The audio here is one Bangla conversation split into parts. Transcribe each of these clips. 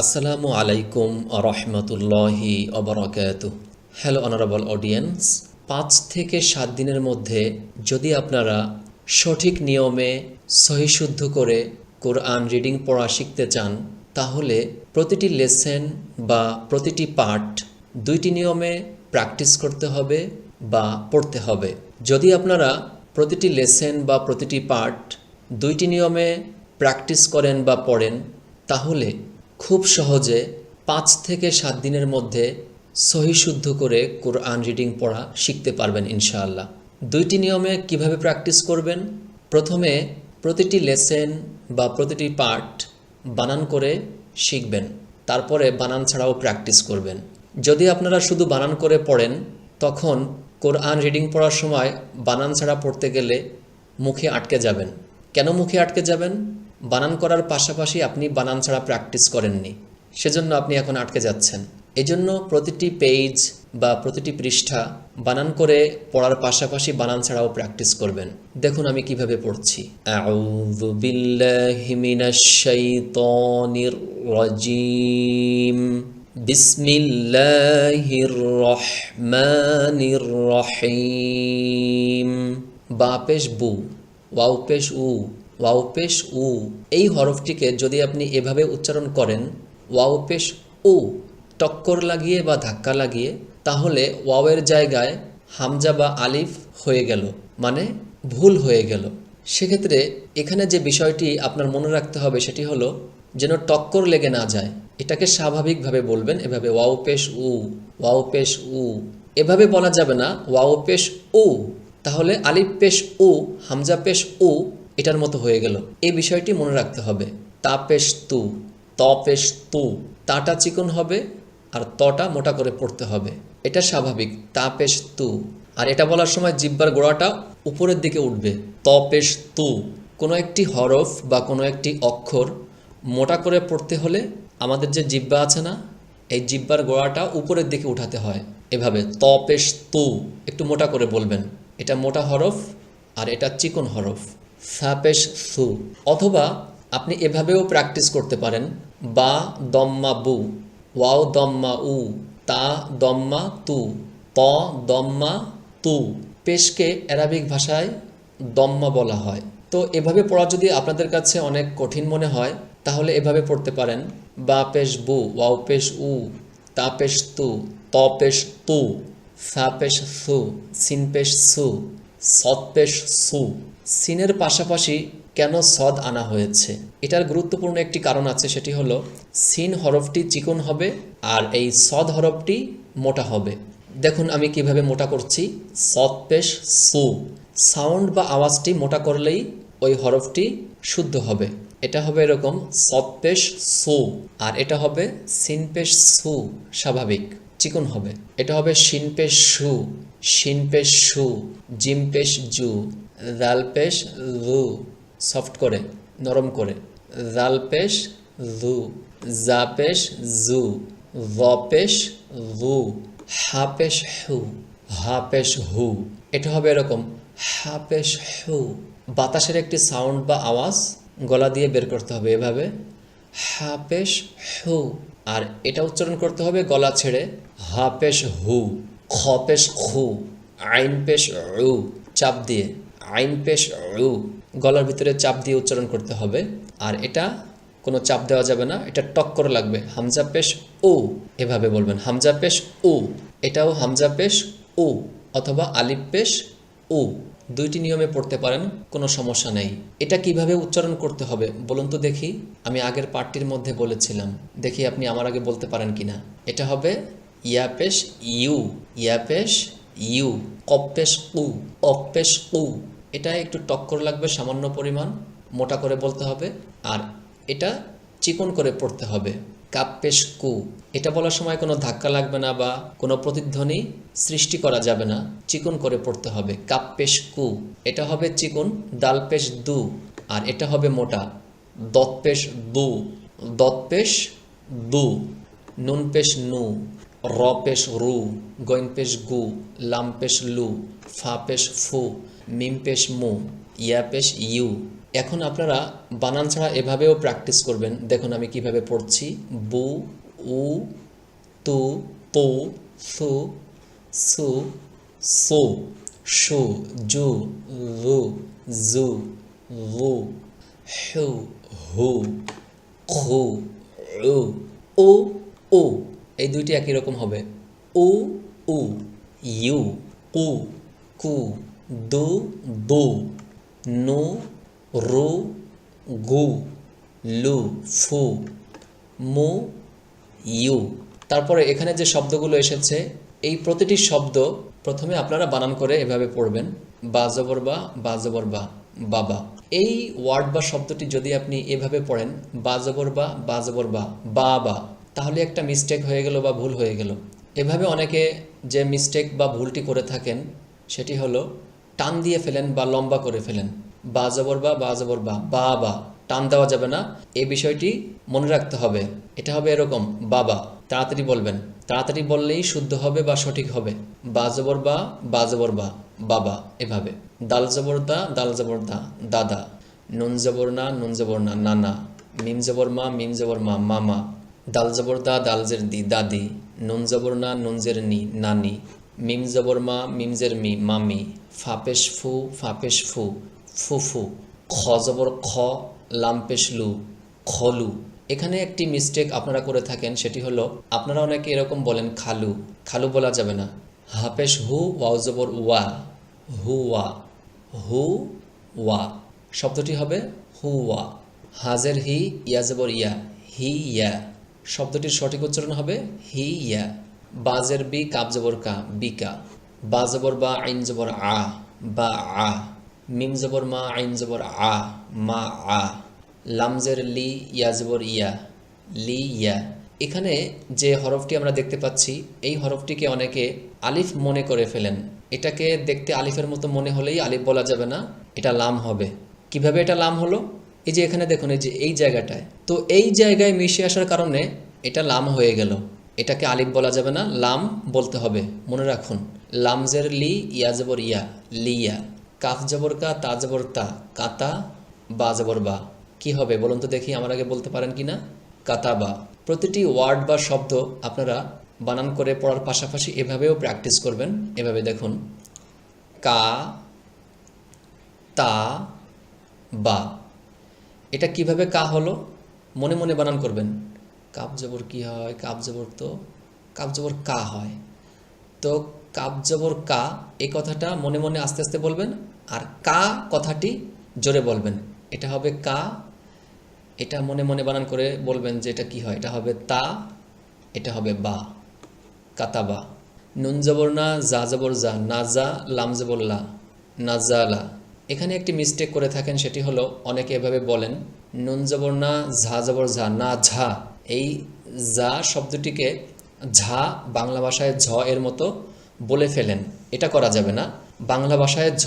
আসসালামু আলাইকুম রহমতুল্লাহি অবরাকাত হ্যালো অনারেবল অডিয়েন্স পাঁচ থেকে সাত দিনের মধ্যে যদি আপনারা সঠিক নিয়মে সহিশুদ্ধ করে কোরআন রিডিং পড়া শিখতে চান, তাহলে প্রতিটি লেসেন বা প্রতিটি পার্ট দুইটি নিয়মে প্র্যাকটিস করতে হবে বা পড়তে হবে। যদি আপনারা প্রতিটি লেসেন বা প্রতিটি পার্ট দুইটি নিয়মে প্র্যাকটিস করেন বা পড়েন, তাহলে খুব সহজে পাঁচ থেকে সাত দিনের মধ্যে সহিশুদ্ধ করে কোরআন রিডিং পড়া শিখতে পারবেন ইনশাআল্লাহ। দুইটি নিয়মে কীভাবে প্র্যাকটিস করবেন? প্রথমে প্রতিটি লেসেন বা প্রতিটি পার্ট বানান করে শিখবেন। তারপরে বানান ছাড়াও প্র্যাকটিস করবেন। যদি আপনারা শুধু বানান করে পড়েন, তখন কোরআন রিডিং পড়ার সময় বানান ছাড়া পড়তে গেলে মুখে আটকে যাবেন। কেন মুখে আটকে যাবেন? বানান করার পাশাপাশি আপনি বানান ছাড়া প্র্যাকটিস করেননি। সেজন্য আপনি এখন আটকে যাচ্ছেন। এজন্য প্রতিটি পেজ বা প্রতিটি পৃষ্ঠা বানান করে পড়ার পাশাপাশি বানান ছাড়াও প্র্যাকটিস করবেন। দেখুন আমি কীভাবে পড়ছি। রহিম। বা পেশ বু, ওয়াও পেশ উ। ওয়াও পেশ উ। এই হরফটিকে যদি আপনি এভাবে উচ্চারণ করেন, ওয়াও পেশ উ, টক্কর লাগিয়ে বা ধাক্কা লাগিয়ে, তাহলে ওয়াওয়ের জায়গায় হামজা বা আলিফ হয়ে গেল মানে ভুল হয়ে গেল। সেক্ষেত্রে এখানে যে বিষয়টি আপনার মনে রাখতে হবে সেটি হলো যেন টক্কর লেগে না যায়। এটাকে স্বাভাবিকভাবে বলবেন এভাবে ওয়াও পেশ উ, ওয়াও পেশ উ। এভাবে বলা যাবে না, ওয়াও পেশ উ, তাহলে আলিফ পেশ উ, হামজা পেশ উ এটার মতো হয়ে গেল। এই বিষয়টি মনে রাখতে হবে। তাপেশ তু তপেশ তু, তাটা চিকন হবে আর তটা মোটা করে পড়তে হবে। এটা স্বাভাবিক। তাপেশ তু। আর এটা বলার সময় জিব্বার গোড়াটা উপরের দিকে উঠবে। তপেশ তু। কোনো একটি হরফ বা কোনো একটি অক্ষর মোটা করে পড়তে হলে আমাদের যে জিব্বা আছে না, এই জিব্বার গোড়াটা উপরের দিকে উঠাতে হয়। এভাবে তপেশ তু। একটু মোটা করে বলবেন। এটা মোটা হরফ আর এটা চিকন হরফ। সাপেশ সু। অথবা আপনি এভাবেও প্র্যাকটিস করতে পারেন। বা দম্মা বু, ওয়াও দম্মা উ, তা দম্মা তু, ত দম্মা তু। পেশকে অ্যারাবিক ভাষায় দম্মা বলা হয়। তো এভাবে পড়া যদি আপনাদের কাছে অনেক কঠিন মনে হয়, তাহলে এভাবে পড়তে পারেন। বা পেশ বু, ওয়াও পেশ উ, তা পেশ তু, ত পেশ তু, সা পেশ সু, সিন পেশ সু, সৎ পেশ সু। সিনের পাশাপাশি কেন সদ আনা হয়েছে? এটার গুরুত্বপূর্ণ একটি কারণ আছে, সেটি হলো সিন হরফটি চিকন হবে আর এই সদ হরফটি মোটা হবে। দেখুন আমি কীভাবে মোটা করছি। সদ পেশ সু। সাউন্ড বা আওয়াজটি মোটা করলেই ওই হরফটি শুদ্ধ হবে। এটা হবে এরকম সৎ পেশ সু আর এটা হবে সিন পেশ সু, স্বাভাবিক। চিকন হবে। এটা হবে শিন পেশ সু শিন পেশ সু জিম পেশ জু জাল পেশ জু সফট করে, নরম করে। জাল পেশ জু জা জু জ পেশ জু হা পেশ হু। এটা হবে এরকম হা পেশ হু। বাতাসের একটি সাউন্ড বা আওয়াজ গলা দিয়ে বের করতে হবে এভাবে। হা পেশ হু। আর এটা উচ্চারণ করতে হবে গলা ছেড়ে। হা পেশ হু, খ পেশ খু, আইন পেশ রু, চাপ দিয়ে, আইন পেশ রু। গলার ভিতরে চাপ দিয়ে উচ্চারণ করতে হবে। আর এটা কোনো চাপ দেওয়া যাবে না, এটা টক করে লাগবে। হামজা পেশ উ, এভাবে বলবেন। হামজা পেশ উ, এটাও হামজা পেশ উ, অথবা আলিফ পেশ উ। দুইটি নিয়মে পড়তে পারেন, কোনো সমস্যা নেই। এটা কীভাবে উচ্চারণ করতে হবে বলুন তো দেখি। আমি আগের পার্টটির মধ্যে বলেছিলাম, দেখি আপনি আমার আগে বলতে পারেন কিনা। এটা হবে ইয়াপেশ ইউ ইয়াপেশ ইউ, কপ্পেশ উ, অপ্পেশ উ। এটা একটু টক্কর লাগবে, সামান্য পরিমাণ, মোটা করে বলতে হবে। আর এটা চিকন করে পড়তে হবে। কাপ্পেশ কু এটা বলার সময় কোনো ধাক্কা লাগবে না বা কোনো প্রতিধ্বনি সৃষ্টি করা যাবে না। চিকন করে পড়তে হবে। কাপ্পেশ কু এটা হবে চিকন দালপেশ দু। আর এটা হবে মোটা। দৎপেশ দু। দৎপেশ দু। নুন পেশ নু। র পেশ রু, গইন গু, লাম পেশ লু, ফা পেশ ফু, মিম পেশ মু, ইয়া ইউ। এখন আপনারা বানান ছাড়া এভাবেও প্র্যাকটিস করবেন। দেখুন আমি কীভাবে পড়ছি। বু, উ, তু, পু, সু সু সু শু জু লু জু লু হু হু, খু উ ও ও এই দুইটি একই রকম হবে। উ উ, ইউ, কু কু, দু দু, নু, রু, গু, লু, ফু, মু, ইউ। তারপরে এখানে যে শব্দগুলো এসেছে, এই প্রতিটি শব্দ প্রথমে আপনারা বানান করে এভাবে পড়বেন, বা জবর বা বা জবর বা বাবা এই ওয়ার্ড বা শব্দটি যদি আপনি এভাবে পড়েন, বা জবর বা বা জবর বা বাবা তাহলে একটা মিস্টেক হয়ে গেল বা ভুল হয়ে গেল। এভাবে অনেকে যে মিস্টেক বা ভুলটি করে থাকেন, সেটি হলো টান দিয়ে ফেলেন বা লম্বা করে ফেলেন। বা জবর বা বা জবর বা বা বা, টান দেওয়া যাবে না। এই বিষয়টি মনে রাখতে হবে। এটা হবে এরকম বাবা তাড়াতাড়ি বলবেন। তাড়াতাড়ি বললেই শুদ্ধ হবে বা সঠিক হবে। বা জবর বা বা জবর বা বাবা এভাবে। দাল জবর দা, দাল জবর দা দাদা নুন জবর না, নুন জবর না নানা মিম জবর মা, মিম জবর মা মামা দাল জবর দা, দাল জের দি দাদি নুন জবর না, নুন জের নি, নানি, মিম জবর মা, মিম জের মি, মামি, ফাপেশ ফু ফাপেশ ফু ফুফু খ জবর খ লাম্পেশ লু খলু এখানে একটি মিস্টেক আপনারা করে থাকেন, সেটি হলো, আপনারা অনেকে এরকম বলেন খালু খালু বলা যাবে না। হাপেশ হু, ওয়াও জবর ওয়া, হু ওয়া হু ওয়া, শব্দটি হবে হু ওয়া। হাজের হি, ইয়া জবর ইয়া, হি ইয়া। শব্দটির সঠিক উচ্চারণ হবে হি, ইয়া। বাজের বি কাব জবর, কা বিকা বা জবর, বা, আইন জবর, আ। বা, আ। মিম জবর, মা, আইন জবর, আ। মা, আ। লামজের লি, ইয়া জবর, ইয়া। লি, ইয়া। এখানে যে হরফটি আমরা দেখতে পাচ্ছি, এই হরফটিকে অনেকে আলিফ মনে করে ফেলেন। এটাকে দেখতে আলিফের মতো মনে হলেই আলিফ বলা যাবে না। এটা লাম হবে। কীভাবে এটা লাম হলো? এই যে এখানে দেখুন, এই যে এই জায়গাটায়। তো এই জায়গায় মিশে আসার কারণে এটা লাম হয়ে গেল। এটাকে আলিফ বলা যাবে না, লাম বলতে হবে। মনে রাখুন লামজের লি, ইয়া জবর ইয়া, লিয়া। কাফ জবর কা, তা জবর তা, কাতা, বা জবর বা। কি হবে বলুন তো দেখি, আমার আগে বলতে পারেন কি না কাতা বা। প্রতিটি ওয়ার্ড বা শব্দ আপনারা বানান করে পড়ার পাশাপাশি এভাবেও প্র্যাকটিস করবেন। এভাবে দেখুন, কা, তা, বা। এটা কীভাবে কা হলো? মনে মনে বানান করবেন। কাপ জবর কি হয়? কাপ জবর তো কাপ জবর কা হয়। তো কাপ জবর কা, এই কথাটা মনে মনে আস্তে আস্তে বলবেন আর কা কথাটি জোরে বলবেন। এটা হবে কা। এটা মনে মনে বানান করে বলবেন যে এটা কি হয়? এটা হবে তা, এটা হবে বা। কাতাবা। নুন জবর না, জা জবর জা। নাজা লাম জবর লা। নাজালা এখানে একটি মিস্টেক করে থাকেন, সেটি হলো অনেকে এভাবে বলেন, নুন জবর না, ঝা জবর ঝা। না, ঝা। এই ঝা শব্দটিকে ঝা বাংলা ভাষায় ঝ এর মতো বলে ফেলেন। এটা করা যাবে না। বাংলা ভাষায় ঝ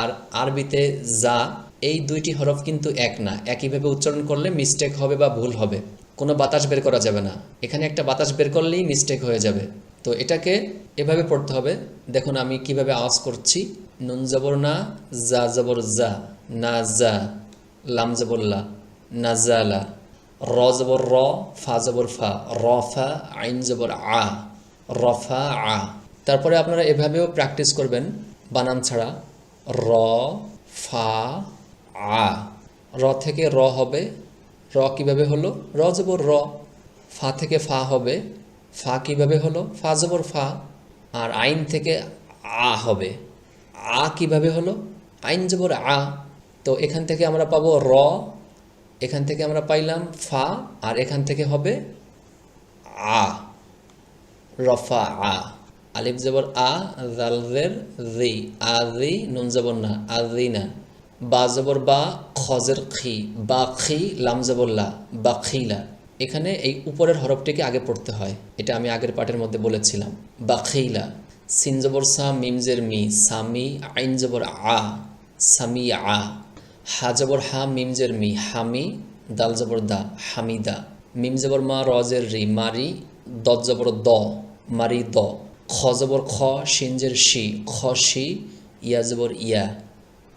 আর আরবিতে যা এই দুইটি হরফ কিন্তু এক না। একইভাবে উচ্চারণ করলে মিস্টেক হবে বা ভুল হবে। কোনো বাতাস বের করা যাবে না। এখানে একটা বাতাস বের করলেই মিস্টেক হয়ে যাবে। তো এটাকে এভাবে পড়তে হবে। দেখুন আমি কীভাবে আওয়াজ করছি। নুন জবর না, জা জবর জা, না জা, লাম জবর লা নাজালা র জবর র, ফা জবর ফা, র ফা, আইন জবর আ রফা আ। তারপরে আপনারা এভাবেও প্র্যাকটিস করবেন, বানান ছাড়া, র, ফা, আ। র থেকে র হবে, র কীভাবে হলো? র জবর র, ফা থেকে ফা হবে, ফা কীভাবে হলো? ফা জবর ফা, আর আইন থেকে আ হবে। আ কীভাবে হলো? আইন জবর আ। তো এখান থেকে আমরা পাবো র, এখান থেকে আমরা পাইলাম ফা, আর এখান থেকে হবে আ। রফা আ। আলিফ জবর আ জালজের রি আ রি নুন জবর না, আ রি না। বা জবর বা খজের খি। বা খি, লাম জবর লা, বা খিলা এখানে এই উপরের হরফটিকে আগে পড়তে হয়। এটা আমি আগের পাঠের মধ্যে বলেছিলাম। বা খিলা সিন জবর সা মিমজের মি সামি আইন জবর আ সামি আ, হা জবর হা মিমজের মি হামি দাল জবর দা হামিদা মিম জবর মা রজের রি মারি দত জবর দ মারি দ, খ জবর খ সিনজের শি খসি ইয়া জবর ইয়া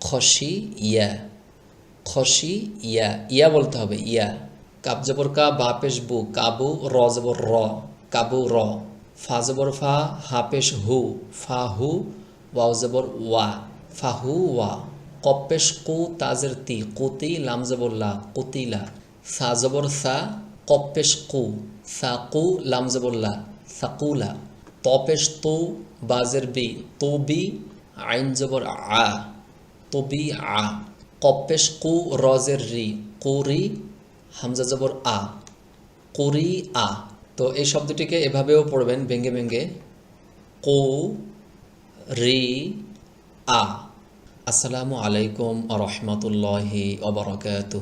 খসি ইয়া খসি ইয়া ইয়া বলতে হবে, ইয়া কাব জবর কা, বা পেশ বু, কাবু, র জবর র, কাবু, র। ফা জবর ফা, হা পেশ হু, ফা হু, ওয়াও জবর ওয়া ফাহু ওয়া, কপ পেশ কু তাজের তি কুতি লাম জবর লা কুতিলা সা জবর সা, কপ কু, সা কু, লাম জবর লা তপেশ তু বাজের বি তু বি, আইন জবর আ তবি আ কপেশ কু রজের রি কুরি হামজা জবর আ কুরি আ। তো এই শব্দটিকে এভাবেও পড়বেন ভেঙ্গে ভেঙ্গে কো, রি, আ। আসসালামু আলাইকুম আ রহমতুল্লাহি অবরাকাতুহ